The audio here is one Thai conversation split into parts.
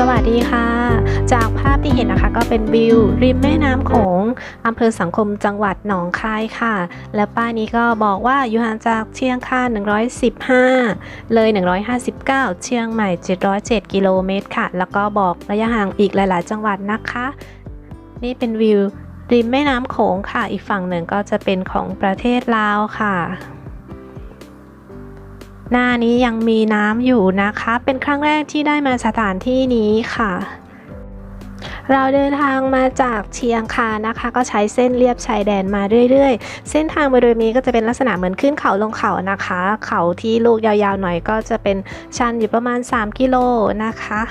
สวัสดีค่ะ จากภาพที่เห็นนะคะก็เป็นวิว ริมแม่น้ำโขงอำเภอสังคมจังหวัดหนองคายค่ะ และป้ายนี้ก็บอกว่าอยู่ห่างจากเชียงคาน115 เลย 159 เชียงใหม่ 707 กิโลเมตรค่ะ แล้วก็บอกระยะห่างอีกหลาย ๆ จังหวัดนะคะ นี่เป็นวิวริมแม่น้ำโขงค่ะ อีกฝั่งหนึ่งก็จะเป็นของประเทศลาวค่ะ หน้านี้ยังมีน้ำอยู่นะคะ เป็นครั้งแรกที่ได้มาสถานที่นี้ค่ะ เราเดินทางมาจากเชียงคานนะคะ ก็ใช้เส้นเลียบชายแดนมาเรื่อยๆ เส้นทางบริเวณนี้ก็จะเป็นลักษณะเหมือนขึ้นเขาลงเขานะคะ เขาที่ลูกยาวๆหน่อยก็จะเป็นชันอยู่ประมาณ 3 กิโลนะคะ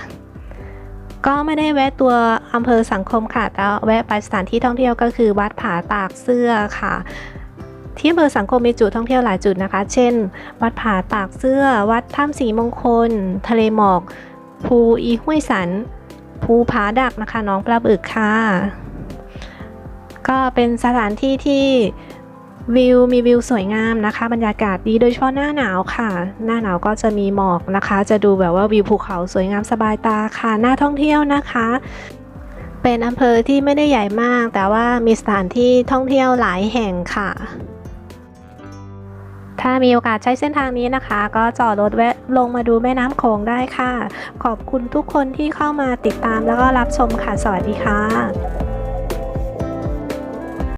ก็ไม่ได้แวะตัวอำเภอสังคมค่ะแต่แวะไปสถานที่ท่องเที่ยวก็คือวัดผาตากเสื้อค่ะ ที่อำเภอสังคมมีจุดท่องเที่ยวหลายจุดนะคะ เช่น วัดผาตากเสื้อ วัดถ้ำสีมงคล ทะเลหมอก ภูอีห้วยสัน ภูผาดักนะคะน้องปลาบึกค่ะ ก็เป็นสถานที่ที่วิวมีวิวสวยงามนะคะ บรรยากาศดีโดยเฉพาะหน้าหนาวค่ะ หน้าหนาวก็จะมีหมอกนะคะ จะดูแบบว่าวิวภูเขาสวยงามสบายตาค่ะหน้าท่องเที่ยวนะคะ เป็นอำเภอที่ไม่ได้ใหญ่มาก แต่ว่ามีสถานที่ท่องเที่ยวหลายแห่งค่ะ ถ้ามีโอกาสใช้เส้นทางนี้นะคะ ก็จอดรถแวะลงมาดูแม่น้ำโขงได้ค่ะ ขอบคุณทุกคนที่เข้ามาติดตามแล้วก็รับชมค่ะ สวัสดีค่ะ